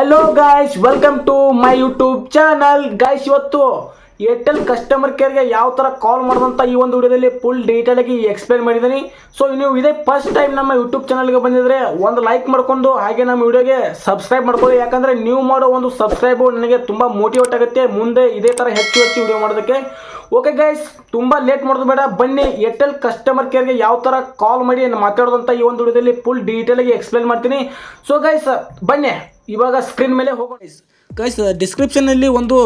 Hello guys welcome to my YouTube channel guys ಇವತ್ತು Airtel customer ಕೇರ್ಗೆ ಯಾವ ಥರ ಕಾಲ್ ಮಾಡೋದಂತ ಈ ಒಂದು ವಿಡಿಯೋದಲ್ಲಿ ಫುಲ್ ಆಗಿ ಎಕ್ಸ್ಪ್ಲೇನ್ ಮಾಡಿದ್ದೀನಿ. ಸೊ ನೀವು ಇದೇ ಫಸ್ಟ್ ಟೈಮ್ ನಮ್ಮ ಯೂಟ್ಯೂಬ್ ಚಾನಲ್ಗೆ ಬಂದಿದ್ರೆ ಒಂದು ಲೈಕ್ ಮಾಡ್ಕೊಂಡು ಹಾಗೆ ನಮ್ಮ ವಿಡಿಯೋಗೆ ಸಬ್ಸ್ಕ್ರೈಬ್ ಮಾಡ್ಕೊಳ್ಳಿ. ಯಾಕಂದರೆ ನೀವು ಮಾಡೋ ಒಂದು ಸಬ್ಸ್ಕ್ರೈಬು ನನಗೆ ತುಂಬ ಮೋಟಿವೇಟ್ ಆಗುತ್ತೆ. ಮುಂದೆ ಇದೇ ಥರ ಹೆಚ್ಚು ಹೆಚ್ಚು ವಿಡಿಯೋ ಮಾಡೋದಕ್ಕೆ. ಓಕೆ ಗೈಸ್ ತುಂಬ ಲೇಟ್ ಮಾಡೋದು ಬೇಡ. ಬನ್ನಿ ಏರ್ಟೆಲ್ ಕಸ್ಟಮರ್ ಕೇರ್ಗೆ ಯಾವ ಥರ ಕಾಲ್ ಮಾಡಿ ಮಾತಾಡೋದಂತ ಈ ಒಂದು ವಿಡಿಯೋದಲ್ಲಿ ಫುಲ್ ಆಗಿ ಎಕ್ಸ್ಪ್ಲೇನ್ ಮಾಡ್ತೀನಿ. ಸೊ ಗೈಸ್ ಬನ್ನಿ. ಇವಾಗ ಸ್ಕ್ರೀನ್ ಮೇಲೆ ಹೋಗೋಣ. ಗೈಸ್ ಡಿಸ್ಕ್ರಿಪ್ಷನಲ್ಲಿ ಒಂದು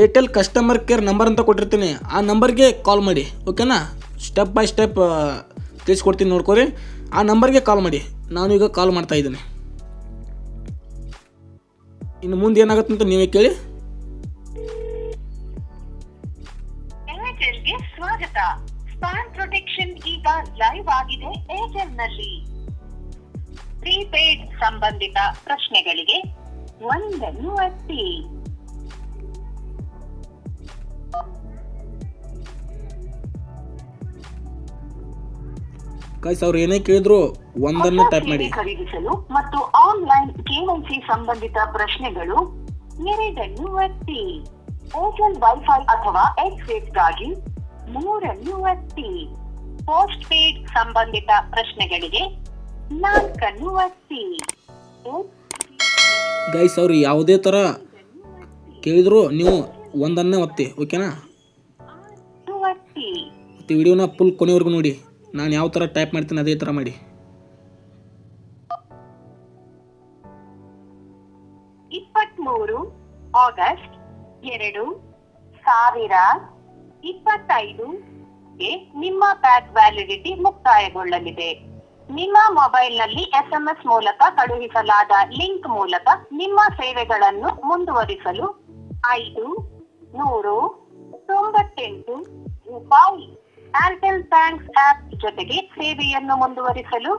ಏರ್ಟೆಲ್ ಕಸ್ಟಮರ್ ಕೇರ್ ನಂಬರ್ ಅಂತ ಕೊಟ್ಟಿರ್ತೀನಿ. ಆ ನಂಬರ್ಗೆ ಕಾಲ್ ಮಾಡಿ ಓಕೆನಾ ಸ್ಟೆಪ್ ಬೈ ಸ್ಟೆಪ್ ತಿಳಿಸ್ಕೊಡ್ತೀನಿ ನೋಡ್ಕೊರಿ. ಆ ನಂಬರ್ಗೆ ಕಾಲ್ ಮಾಡಿ. ನಾನು ಈಗ ಕಾಲ್ ಮಾಡ್ತಾ ಇದ್ದೀನಿ. ಇನ್ನು ಮುಂದೆ ಏನಾಗುತ್ತೆ ಅಂತ ನೀವೇ ಕೇಳಿ. ಸ್ವಾಗತ. ಪ್ರೊಟೆಕ್ಷನ್ ಈಗ ಲೈವ್ ಆಗಿದೆ ಏರ್ಟೆಲ್ನಲ್ಲಿ ಪ್ರೀಪೇಡ್ ಸಂಬಂಧಿತ ಪ್ರಶ್ನೆಗಳಿಗೆ ಒಂದನ್ನು ಒತ್ತಿ. ಗೈಸ್ ಅವ್ರು ಏನೇ ಕೇಳಿದ್ರು ಒಂದನ್ನು ಟೈಪ್ ಮಾಡಿ. ಖರೀದಿಸಲು ಮತ್ತು ಆನ್ಲೈನ್ ಕೆವೈಸಿ ಸಂಬಂಧಿತ ಪ್ರಶ್ನೆಗಳು ಎರಡನ್ನು ಒತ್ತಿ. ಏರ್ಟೆಲ್ ವೈಫೈ ಅಥವಾ ಗಾಗಿ ಮೂರನ್ನು ಒತ್ತಿ. ಪೋಸ್ಟ್ ಪೇಡ್ ಸಂಬಂಧಿತ ಪ್ರಶ್ನೆಗಳಿಗೆ ನಾಲ್ಕನ್ನು ಒತ್ತಿ ಗೈಸ್ ಅವ್ರು ಯಾವುದೇ ಥರ ಕೇಳಿದ್ರು ನೀವು ಒಂದನ್ನೇ ಒತ್ತಿ ಓಕೆನಾ ಮತ್ತು ವಿಡಿಯೋನ ಫುಲ್ ಕೊನೆವರೆಗೂ ನೋಡಿ. ನಾನು ಯಾವ ಥರ ಟೈಪ್ ಮಾಡ್ತೀನಿ ಅದೇ ಥರ ಮಾಡಿ. ಇಪ್ಪತ್ಮೂರು ಆಗಸ್ಟ್ ಎರಡು ಸಾವಿರ ಇಪ್ಪತ್ತೈದು ನಿಮ್ಮ ಪ್ಯಾಕ್ ವ್ಯಾಲಿಡಿಟಿ ಮುಕ್ತಾಯಗೊಳ್ಳಲಿದೆ. ನಿಮ್ಮ ಮೊಬೈಲ್ನಲ್ಲಿ ಎಸ್ಎಂಎಸ್ ಮೂಲಕ ಕಳುಹಿಸಲಾದ ಲಿಂಕ್ ಮೂಲಕ ನಿಮ್ಮ ಸೇವೆಗಳನ್ನು ಮುಂದುವರಿಸಲು ಐದು ನೂರು ತೊಂಬತ್ತೆಂಟು ರೂಪಾಯಿ ಏರ್ಟೆಲ್ ಥ್ಯಾಂಕ್ಸ್ ಆಪ್ ಜೊತೆಗೆ ಸೇವೆಯನ್ನು ಮುಂದುವರಿಸಲು.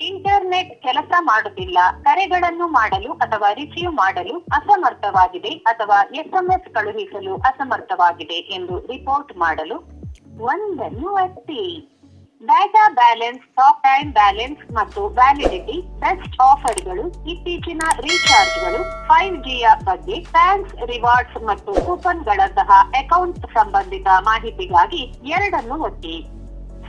ಇಂಟರ್ನೆಟ್ ಕೆಲಸ ಮಾಡುತ್ತಿಲ್ಲ, ಕರೆಗಳನ್ನು ಮಾಡಲು ಅಥವಾ ರಿಸೀವ್ ಮಾಡಲು ಅಸಮರ್ಥವಾಗಿದೆ ಅಥವಾ ಎಸ್ಎಂಎಸ್ ಕಳುಹಿಸಲು ಅಸಮರ್ಥವಾಗಿದೆ ಎಂದು ರಿಪೋರ್ಟ್ ಮಾಡಲು ಒಂದನ್ನು ಒತ್ತಿ. Data balance talk time balance ಮತ್ತು ವ್ಯಾಲಿಡಿಟಿ, ಬೆಸ್ಟ್ ಆಫರ್ಗಳು, ಇತ್ತೀಚಿನ ರೀಚಾರ್ಜ್ಗಳು, ಫೈವ್ ಜಿಯ ಬಗ್ಗೆ ಥ್ಯಾಂಕ್ಸ್ ರಿವಾರ್ಡ್ಸ್ ಮತ್ತು ಕೂಪನ್ಗಳಂತಹ ಅಕೌಂಟ್ ಸಂಬಂಧಿತ ಮಾಹಿತಿಗಾಗಿ ಎರಡನ್ನು ಒತ್ತಿ.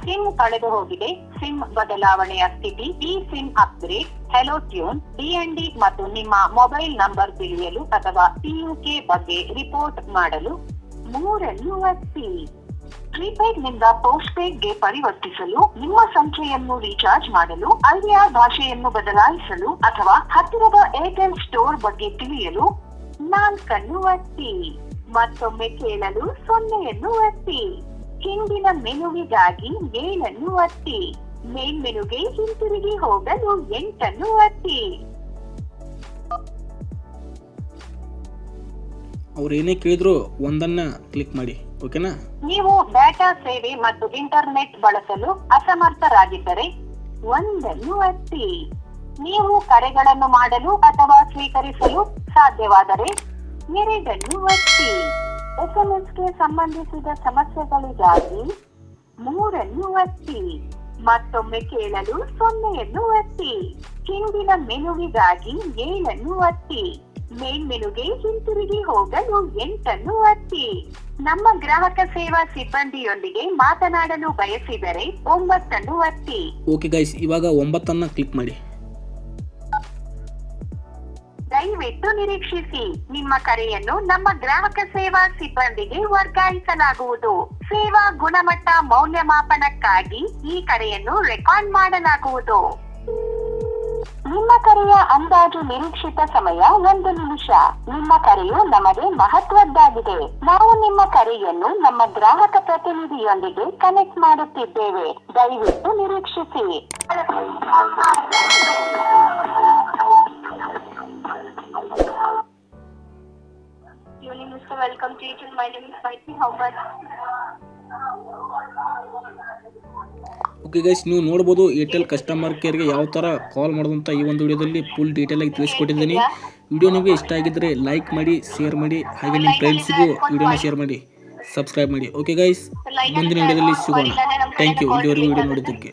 ಸಿಮ್ ಕಳೆದು ಹೋಗಿದೆ. ಸಿಮ್ ಬದಲಾವಣೆಯ ಸ್ಥಿತಿ, ಈ SIM upgrade, hello tune DND ಮತ್ತು ನಿಮ್ಮ ಮೊಬೈಲ್ ನಂಬರ್ ತಿಳಿಯಲು ಅಥವಾ ಪಿಯುಕೆ ಬಗ್ಗೆ ರಿಪೋರ್ಟ್ ಮಾಡಲು ಮೂರನ್ನು ಒತ್ತಿ. ಪ್ರೀಪೇಡ್ನಿಂದ ಪೋಸ್ಟ್ ಪೇಡ್ಗೆ ಪರಿವರ್ತಿಸಲು, ನಿಮ್ಮ ಸಂಖ್ಯೆಯನ್ನು ರೀಚಾರ್ಜ್ ಮಾಡಲು ಐಡಿಯಾ ಭಾಷೆಯನ್ನು ಬದಲಾಯಿಸಲು ಅಥವಾ ಹತ್ತಿರದ ಏರ್ಟೆಲ್ ಸ್ಟೋರ್ ಬಗ್ಗೆ ತಿಳಿಯಲು ನಾಲ್ಕನ್ನು ಒತ್ತಿ. ಮತ್ತೊಮ್ಮೆ ಕೇಳಲು ಸೊನ್ನೆಯನ್ನು ಒತ್ತಿ. ಹಿಂದಿನ ಮೆನುವಿಗಾಗಿ ಏಳನ್ನು ಒತ್ತಿ. ಮೇನ್ ಮೆನುಗೆ ಹಿಂತಿರುಗಿ ಹೋಗಲು ಎಂಟನ್ನು ಒತ್ತಿ. ಅವ್ರು ಏನೇ ಕೇಳಿದ್ರು ಒಂದನ್ನು ಕ್ಲಿಕ್ ಮಾಡಿ. ಓಕೆನಾ ನೀವು ಡಾಟಾ ಸೇವೆ ಮತ್ತು ಇಂಟರ್ನೆಟ್ ಬಳಸಲು ಅಸಮರ್ಥರಾಗಿದ್ದರೆ ಒಂದನ್ನು ಒತ್ತಿ. ನೀವು ಕರೆಗಳನ್ನು ಮಾಡಲು ಅಥವಾ ಸ್ವೀಕರಿಸಲು ಸಾಧ್ಯವಾದರೆ ಎರಡನ್ನು ಒತ್ತಿ. ಎಸ್ಎಂಎಸ್ಗೆ ಸಂಬಂಧಿಸಿದ ಸಮಸ್ಯೆಗಳಿಗಾಗಿ ಮೂರನ್ನು ಒತ್ತಿ. ಮತ್ತೊಮ್ಮೆ ಕೇಳಲು ಸೊನ್ನೆಯನ್ನು ಒತ್ತಿ. ಹಿಂದಿನ ಮೆನುವಿಗಾಗಿ ಏಳನ್ನು ಒತ್ತಿ. ಮೇನ್ ಮೆನುಗೆ ಹಿಂತಿರುಗಿ ಹೋಗಲು ಎಂಟನ್ನು ಒತ್ತಿ. ನಮ್ಮ ಗ್ರಾಹಕ ಸೇವಾ ಸಿಬ್ಬಂದಿಯೊಂದಿಗೆ ಮಾತನಾಡಲು ಬಯಸಿದರೆ ಒಂಬತ್ತನ್ನು ಒತ್ತಿ. ಓಕೆ ಗೈಸ್ ಇವಾಗ ಒಂಬತ್ತನ್ನ ಕ್ಲಿಕ್ ಮಾಡಿ. ದಯವಿಟ್ಟು ನಿರೀಕ್ಷಿಸಿ ನಿಮ್ಮ ಕರೆಯನ್ನು ನಮ್ಮ ಗ್ರಾಹಕ ಸೇವಾ ಸಿಬ್ಬಂದಿಗೆ ವರ್ಗಾಯಿಸಲಾಗುವುದು. ಸೇವಾ ಗುಣಮಟ್ಟ ಮೌಲ್ಯಮಾಪನಕ್ಕಾಗಿ ಈ ಕರೆಯನ್ನು ರೆಕಾರ್ಡ್ ಮಾಡಲಾಗುವುದು. ನಿಮ್ಮ ಕರೆಯ ಅಂದಾಜು ನಿರೀಕ್ಷಿತ ಸಮಯ ಒಂದು ನಿಮಿಷ. ನಿಮ್ಮ ಕರೆಯು ನಮಗೆ ಮಹತ್ವದ್ದಾಗಿದೆ. ನಾವು ನಿಮ್ಮ ಕರೆಯನ್ನು ನಮ್ಮ ಗ್ರಾಹಕ ಪ್ರತಿನಿಧಿಯೊಂದಿಗೆ ಕನೆಕ್ಟ್ ಮಾಡುತ್ತಿದ್ದೇವೆ. ದಯವಿಟ್ಟು ನಿರೀಕ್ಷಿಸಿ. Evening, Mr. Welcome to Eaton. My name is okay guys ನೀವು ನೋಡ್ಬೋದು ಏರ್ಟೆಲ್ ಕಸ್ಟಮರ್ ಕೇರ್ಗೆ ಯಾವ ಥರ ಕಾಲ್ ಮಾಡೋದಂತ ಈ ಒಂದು ವಿಡಿಯೋದಲ್ಲಿ ಫುಲ್ ಡೀಟೇಲಾಗಿ ತಿಳಿಸ್ಕೊಟ್ಟಿದ್ದೀನಿ. ವಿಡಿಯೋ ನಿಮಗೆ ಇಷ್ಟ ಆಗಿದ್ದರೆ ಲೈಕ್ ಮಾಡಿ ಶೇರ್ ಮಾಡಿ, ಹಾಗೆ ನಿಮ್ಮ ಫ್ರೆಂಡ್ಸಿಗೂ ವಿಡಿಯೋನ ಶೇರ್ ಮಾಡಿ ಸಬ್ಸ್ಕ್ರೈಬ್ ಮಾಡಿ. ಓಕೆ ಗೈಸ್ ಮುಂದಿನ ವಿಡಿಯೋದಲ್ಲಿ ಸಿಗೋಣ. ಥ್ಯಾಂಕ್ ಯು ಇಲ್ಲಿವರೆಗೂ ವಿಡಿಯೋ ನೋಡಿದ್ದಕ್ಕೆ.